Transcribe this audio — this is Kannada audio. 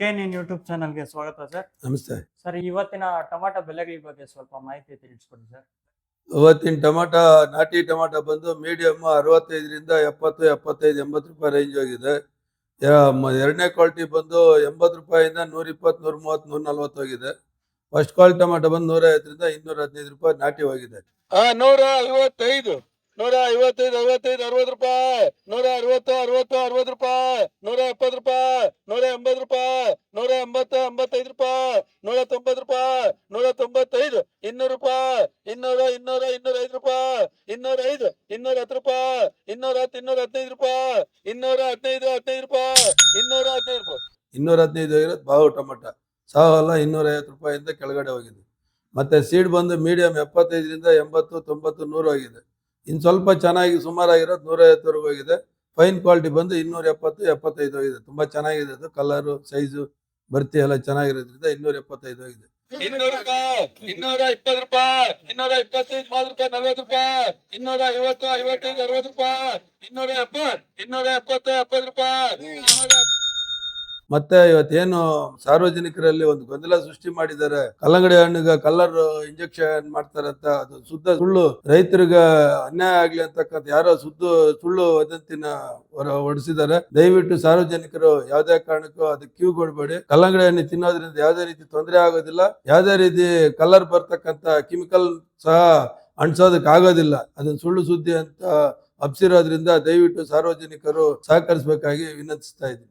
ಕೆ ನಿನ್ ಯೂಟ್ಯೂಬ್ ಚಾನಲ್ಗೆ ಸ್ವಾಗತ ಸರ್. ನಮಸ್ತೆ. ಸರ್ ಇವತ್ತಿನ ಟೊಮಾಟೊ ಬೆಲೆಗಳ ಬಗ್ಗೆ ಸ್ವಲ್ಪ ಮಾಹಿತಿ ತಿಳಿಸ್ಕೊಡಿ ಸರ್. ಇವತ್ತಿನ ಟೊಮಾಟ ನಾಟಿ ಟೊಮಾಟೊ ಬಂದು ಮೀಡಿಯಮ್ ಅರವತ್ತೈದರಿಂದ ಎಪ್ಪತ್ತು ಎಪ್ಪತ್ತೈದು ಎಂಬತ್ತು ರೂಪಾಯಿ ರೇಂಜ್ ಹೋಗಿದೆ. ಎರಡನೇ ಕ್ವಾಲಿಟಿ ಬಂದು ಎಂಬತ್ತು ರೂಪಾಯಿಂದ ನೂರ ಇಪ್ಪತ್ತು ನೂರ ಮೂವತ್ತು ನೂರ ನಲ್ವತ್ತು ಹೋಗಿದೆ. ಫಸ್ಟ್ ಕ್ವಾಲಿಟಿ ಟೊಮಾಟೊ ಬಂದು ನೂರ ಐವತ್ತರಿಂದ ಇನ್ನೂರ ಹದಿನೈದು ರೂಪಾಯಿ ನಾಟಿ ಹೋಗಿದೆ. ನೂರ ಐವತ್ತೈದು ನೂರ ಐವತ್ತೈದು ಐವತ್ತೈದು, ಅರವತ್ತು ರೂಪಾಯಿ. ನೂರ ಅರವತ್ತು ಅರವತ್ತು ಅರವತ್ತು ರೂಪಾಯಿ. ನೂರ ಎಪ್ಪತ್ತು ರೂಪಾಯಿ. ನೂರ ಎಂಬತ್ತು ರೂಪಾಯಿ. ನೂರ ಎಂಬತ್ತು, ಎಂಬತ್ತೈದು ರೂಪಾಯಿ. ನೂರ ತೊಂಬತ್ತು ರೂಪಾಯಿ. ನೂರ ತೊಂಬತ್ತೈದು. ಇನ್ನೂರು ರೂಪಾಯಿ. ಇನ್ನೂರ ಇನ್ನೂರ ಇನ್ನೂರ ಐದು ರೂಪಾಯಿ. ಇನ್ನೂರ ಐದು, ಇನ್ನೂರ ಹತ್ತು ರೂಪಾಯಿ. ಇನ್ನೂರ ಹತ್ತು, ಇನ್ನೂರ ಹದಿನೈದು ರೂಪಾಯಿ. ಇನ್ನೂರ ಹದಿನೈದು ಹದಿನೈದು ರೂಪಾಯಿ. ಇನ್ನೂರ ಹದಿನೈದು ರೂಪಾಯಿ. ಇನ್ನೂರ ಹದಿನೈದು ಆಗಿರೋದು ಬಾವು ಟೊಮಾಟ. ಸಾವಲ್ಲ ಇನ್ನೂರ ಐವತ್ತು ರೂಪಾಯಿಂದ ಕೆಳಗಡೆ ಹೋಗಿದೆ. ಮತ್ತೆ ಸೀಡ್ ಬಂದು ಮೀಡಿಯಂ ಎಪ್ಪತ್ತೈದರಿಂದ ಎಂಬತ್ತು, ತೊಂಬತ್ತು, ನೂರು ಹೋಗಿದೆ. ಇನ್ನು ಸ್ವಲ್ಪ ಚೆನ್ನಾಗಿ ಸುಮಾರಾಗಿರೋದು ನೂರ ಐವತ್ತವರೆಗೂ ಹೋಗಿದೆ. ಫೈನ್ ಕ್ವಾಲಿಟಿ ಬಂದು ಇನ್ನೂರ ಎಪ್ಪತ್ತು ಎಪ್ಪತ್ತೈದು ಹೋಗಿದೆ. ತುಂಬಾ ಚೆನ್ನಾಗಿದೆ ಅದು. ಕಲರು, ಸೈಜು, ಬರ್ತಿ ಎಲ್ಲ ಚೆನ್ನಾಗಿರೋದ್ರಿಂದ ಇನ್ನೂರ ಎಪ್ಪತ್ತೈದು ಹೋಗಿದೆ. ಇನ್ನೂರು ಇನ್ನೂರ ರೂಪಾಯಿ ಇನ್ನೂರ ಇಪ್ಪತ್ತೈದು ಮೂವತ್ತು ರೂಪಾಯಿ ರೂಪಾಯಿ ಇನ್ನೂರ ಐವತ್ತು ಐವತ್ತೈದು, ಅರವತ್ತು ರೂಪಾಯಿ ಇನ್ನೂರ ಎಪ್ಪತ್ತು ಇನ್ನೂರ ಎಪ್ಪತ್ತು ಎಪ್ಪತ್ತು ರೂಪಾಯಿ ಮತ್ತೆ ಇವತ್ತೇನು ಸಾರ್ವಜನಿಕರಲ್ಲಿ ಒಂದು ಗೊಂದಲ ಸೃಷ್ಟಿ ಮಾಡಿದ್ದಾರೆ. ಕಲ್ಲಂಗಡಿ ಹಣ್ಣಿಗೆ ಕಲ್ಲರ್ ಇಂಜೆಕ್ಷನ್ ಮಾಡ್ತಾರಂತ, ಅದು ಶುದ್ಧ ಸುಳ್ಳು. ರೈತರಿಗೆ ಅನ್ಯಾಯ ಆಗ್ಲಿ ಅಂತಕ್ಕಂಥ ಯಾರೋ ಸುದ್ದು ಸುಳ್ಳು ವದಂತಿನ ಹೊಡಿಸಿದ್ದಾರೆ. ದಯವಿಟ್ಟು ಸಾರ್ವಜನಿಕರು ಯಾವುದೇ ಕಾರಣಕ್ಕೂ ಅದಕ್ಕೆ ಕ್ಯೂ ಕೊಡಬೇಡಿ. ಕಲ್ಲಂಗಡಿ ಹಣ್ಣು ತಿನ್ನೋದ್ರಿಂದ ಯಾವುದೇ ರೀತಿ ತೊಂದರೆ ಆಗೋದಿಲ್ಲ. ಯಾವುದೇ ರೀತಿ ಕಲರ್ ಬರ್ತಕ್ಕಂಥ ಕೆಮಿಕಲ್ ಸಹ ಅಂಟಿಸೋದಕ್ಕೆ ಆಗೋದಿಲ್ಲ. ಅದನ್ನ ಸುಳ್ಳು ಸುದ್ದಿ ಅಂತ ಹಬ್ಸಿರೋದ್ರಿಂದ ದಯವಿಟ್ಟು ಸಾರ್ವಜನಿಕರು ಸಹಕರಿಸಬೇಕಾಗಿ ವಿನಂತಿಸ್ತಾ ಇದ್ದೀನಿ.